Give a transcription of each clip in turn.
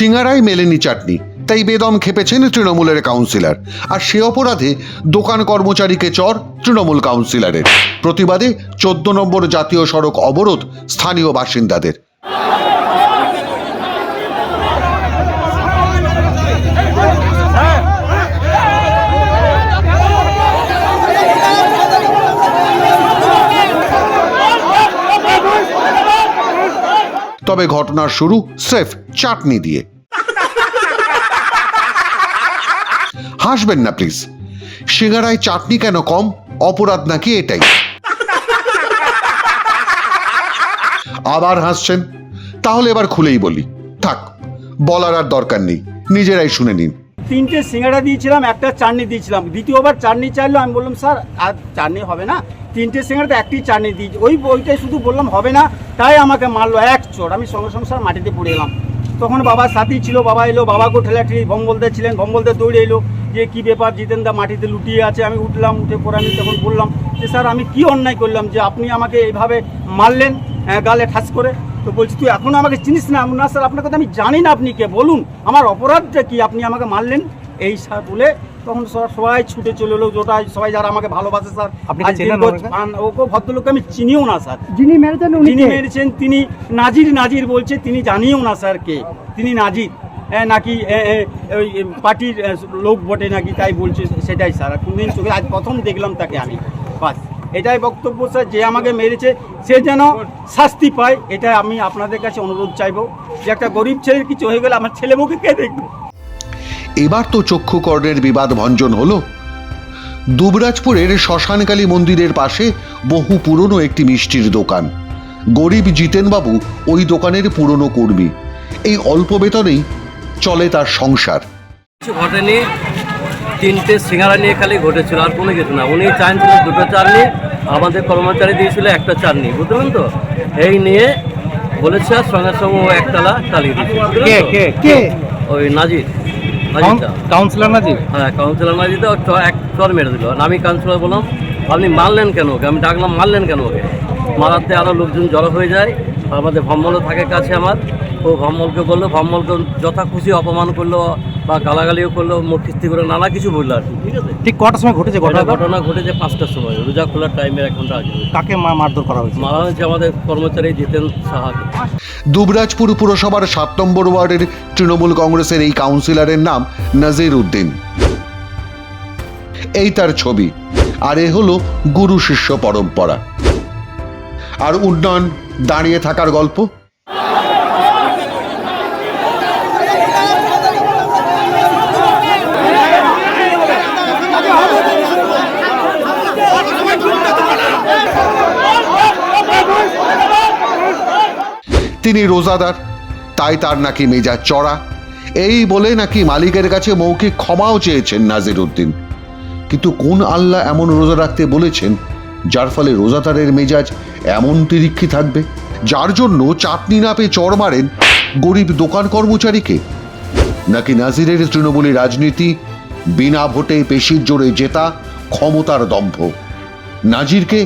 সিঙ্গারায় মেলেনি চাটনি, তাই বেদম খেপেছেন তৃণমূলের কাউন্সিলর। আর সে অপরাধে দোকান কর্মচারীকে চর তৃণমূল কাউন্সিলরের। প্রতিবাদে চোদ্দ নম্বর জাতীয় সড়ক অবরোধ স্থানীয় বাসিন্দাদের। তবে ঘটনার শুরু স্রেফ চাটনি দিয়ে। হাসবেন না প্লিজ সিঙ্গারায় চাটনি কেন কম? অপরাধ নাকি এটাই? আবার হাসছেন? তাহলে এবার খুলেই বলি। থাক, বলার আর দরকার নেই। নিজেরাই শুনে নিন। তিনটে সিঙ্গাড়া দিয়েছিলাম, একটা চাটনি দিয়েছিলাম। দ্বিতীয়বার চাটনি চাইলো, আমি বললাম, স্যার, আর চাটনি হবে না। তিনটে সিঙ্গাড়াতে একটি চাটনি দিয়েছি। ওই ওইটাই শুধু বললাম, হবে না। তাই আমাকে মারলো এক চোট আমি সঙ্গে সঙ্গে, স্যার, মাটিতে পড়ে এলাম। তখন বাবার সাথী ছিল, বাবা এলো বাবাকে ঠেলাঠেলি ভম্বলদে ছিলেন ভম্বলদে দৌড়ে এলো, যে কি ব্যাপার জিতেন দা মাটিতে লুটিয়ে আছে। আমি উঠলাম, উঠে পরে আমি তখন বললাম যে, স্যার, আমি কি অন্যায় করলাম যে, আপনি আমাকে এইভাবে মারলেন গালে ঠাস করে? তো বলছি তুই এখনও আমাকে চিনিস না? না স্যার আপনার কথা আমি জানি না আপনি কে। বলুন আমার অপরাধটা কি? আপনি আমাকে মারলেন? এই স্যার বলে তখন সব- সবাই ছুটে চলে এলো যেটা সবাই যারা আমাকে ভালোবাসে স্যার। ওকে ভদ্রলোককে আমি চিনিও না স্যার। যিনি মেরেছেন উনি যিনি মেরেছেন তিনি নাজির নাজির বলছে তিনি জানিও না স্যার কে। তিনি নাজির। এ, নাকি ওই পার্টির লোক বটে নাকি তাই বলছে সেটাই স্যার। আর কোনদিন চোখে আজ প্রথম দেখলাম তাকে আমি। বাস। এটাই বক্তব্য স্যার যে আমাকে মেরেছে সে যেন শাস্তি পায় এটা আমি আপনাদের কাছে অনুরোধ চাইব। যে একটা গরিব ছেলের কিছু হয়ে গেলে আমার ছেলে মুখে কে দেখবে? এবার তো চক্ষুকর্ণের বিবাদ ভঞ্জন হলো। দুবরাজপুরের শ্মশানকালী মন্দিরের পাশে বহু পুরনো একটি মিষ্টির দোকান। গরিব জিতেনবাবু ওই দোকানের পুরনো কর্মী। এই অল্প বেতনেই চলে তার সংসার। কিছু ঘটেনি তিনটে সিঙ্গারা নিয়ে খালি ঘটেছিল আর কোনো কিছু না। উনি চাইছিল দুটো চাটনি আমাদের কর্মচারী দিয়েছিল একটা চাটনি বুঝলেন তো? এই নিয়ে বলেছে আর সঙ্গে সঙ্গে ও একতলা চালিয়ে দিয়েছে ওই নাজির কাউন্সিলর নাজির? হ্যাঁ কাউন্সিলর চ- এক চর মেরে দিল। আমি কাউন্সিলর বললাম আপনি মারলেন কেন ওকে? আমি ডাকলাম মারলেন কেন ওকে? মারাতে আরও লোকজন জড়ো হয়ে যায় আমাদের ভম্মলও থাকে কাছে আমার। ও ভম্মলকে বলল ভম্মলকে যথা খুশি অপমান করল বা গালাগালিও করল মুখ খিস্তি করে নানা কিছু বলল আর কি ঠিক আছে? ঠিক কটার সময় ঘটেছে ঘটনা ঘটনা? ঘটনা ঘটেছে পাঁচটার সময় রোজা খোলার টাইমের এক ঘণ্টা আগে কাকে মা মারধর করা হয়েছে? মারা হয়েছে আমাদের কর্মচারী জিতেন সাহাকে দুবরাজপুর পুরসভার সাত নম্বর ওয়ার্ডের তৃণমূল কংগ্রেসের এই কাউন্সিলরের নাম নাজির উদ্দিন। এই তার ছবি আর এ হলো গুরু শিষ্য পরম্পরা। আর উন্নয়ন দাঁড়িয়ে থাকার গল্প? তিনি রোজাদার, তাই তার নাকি মেজাজ চড়া। এই বলে নাকি মালিকের কাছে মৌখিক ক্ষমাও চেয়েছেন নাজির উদ্দিন কিন্তু কোন আল্লাহ এমন রোজা রাখতে বলেছেন, যার ফলে রোজাদারের মেজাজ এমন তিরিক্ষি থাকবে, যার জন্য চাটনি না পেয়ে চড় মারেন গরিব দোকান কর্মচারীকে? নাকি নাজিরের তৃণমূলী রাজনীতি, বিনা ভোটে পেশির জোরে জেতা ক্ষমতার দম্ভ? নাজিরকে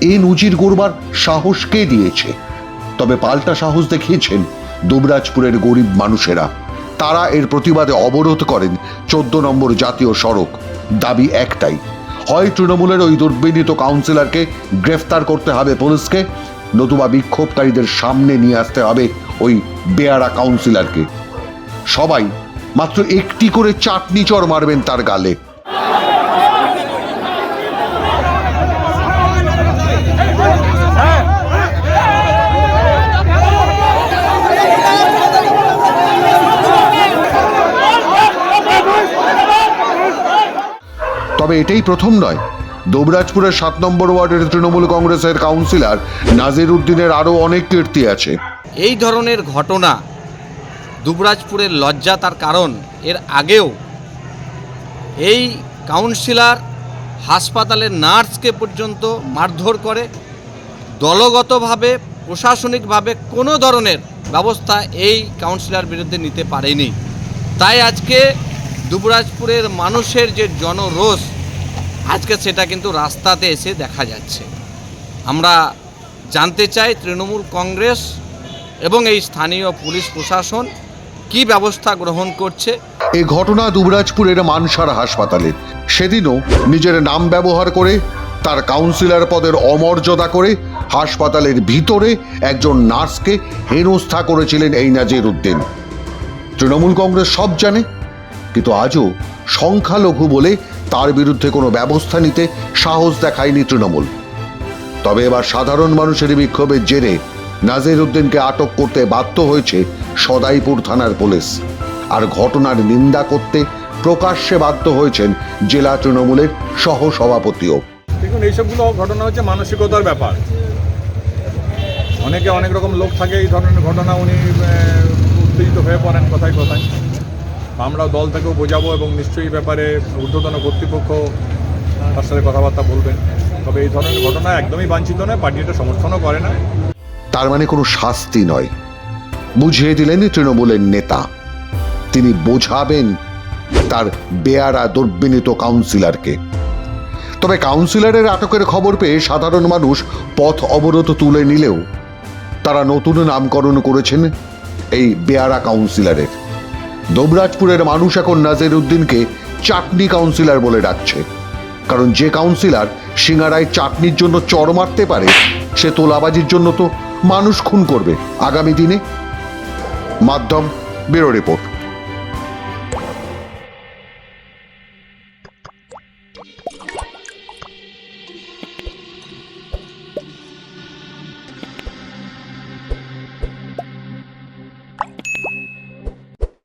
এ নজির গড়বার সাহস কে দিয়েছে? তবে পাল্টা সাহস দেখিয়েছেন দুবরাজপুরের গরিব মানুষেরা। তারা এর প্রতিবাদে অবরোধ করেন চোদ্দ নম্বর জাতীয় সড়ক। দাবি একটাই, হয় তৃণমূলের ওই দুর্বিনীত কাউন্সিলরকে গ্রেফতার করতে হবে পুলিশকে, নতুবা বিক্ষোভকারীদের সামনে নিয়ে আসতে হবে ওই বেয়ারা কাউন্সিলরকে। সবাই মাত্র একটি করে চাটনি চর মারবেন তার গালে। তবে এটাই প্রথম নয়। দুবরাজপুরের সাত নম্বর ওয়ার্ডের তৃণমূল কংগ্রেসের কাউন্সিলর নাজির উদ্দিনের আরও অনেক কীর্তি আছে। এই ধরনের ঘটনা দুবরাজপুরের লজ্জা তার কারণ। এর আগেও এই কাউন্সিলর হাসপাতালের নার্সকে পর্যন্ত মারধর করে। দলগতভাবে, প্রশাসনিকভাবে কোনো ধরনের ব্যবস্থা এই কাউন্সিলর বিরুদ্ধে নিতে পারেনি। তাই আজকে দুবরাজপুরের মানুষের যে জনরোষ আজকে সেটা কিন্তু রাস্তাতে এসে দেখা যাচ্ছে। আমরা জানতে চাই তৃণমূল কংগ্রেস এবং এই স্থানীয় পুলিশ প্রশাসন কি ব্যবস্থা গ্রহণ করছে। এই ঘটনা দুবরাজপুরের মানসার হাসপাতালের সেদিনও নিজের নাম ব্যবহার করে, তার কাউন্সিলর পদের অমর্যাদা করে হাসপাতালের ভিতরে একজন নার্সকে হেনস্থা করেছিলেন এই নাজির উদ্দিন। তৃণমূল কংগ্রেস সব জানে, কিন্তু আজও সংখ্যালঘু বলে তার বিরুদ্ধে কোনো ব্যবস্থা নিতে সাহস দেখায়নি তৃণমূল। তবে এবার সাধারণ মানুষের বিক্ষোভের জেরে নাজির উদ্দিনকে আটক করতে বাধ্য হয়েছে সদাইপুর থানার পুলিশ। আর ঘটনার নিন্দা করতে প্রকাশ্যে বাধ্য হয়েছেন জেলা তৃণমূলের সহ সভাপতিও দেখুন, এইসবগুলো ঘটনা হচ্ছে মানসিকতার ব্যাপার। অনেকে অনেক রকম লোক থাকে, এই ধরনের ঘটনা উনি উত্তেজিত হয়ে পড়েন কথায় কথায়। আমরা দল থেকেও বোঝাবো এবং নিশ্চয়ই ব্যাপারে ঊর্ধ্বতন কর্তৃপক্ষ তার সাথে কথাবার্তা বলবেন। তবে এই ধরনের ঘটনা একদমই বাঞ্ছিত নয়, পার্টি এটা সমর্থনও করে না। তার মানে কোনো শাস্তি নয়। বুঝিয়ে দিলেন তৃণমূলের নেতা। তিনি বোঝাবেন তার বেয়ারা দুর্বিনীত কাউন্সিলরকে। তবে কাউন্সিলরের আটকের খবর পেয়ে সাধারণ মানুষ পথ অবরোধ তুলে নিলেও তারা নতুন নামকরণ করেছেন এই বেয়ারা কাউন্সিলরের। দুবরাজপুরের মানুষ এখন নাজির উদ্দিনকে চাটনি কাউন্সিলর বলে ডাকছে। কারণ যে কাউন্সিলর সিঙ্গারায় চাটনির জন্য চর মারতে পারে, সে তোলাবাজির জন্য তো মানুষ খুন করবে। আগামী দিনে? মাধ্যম, ব্যুরো রিপোর্ট।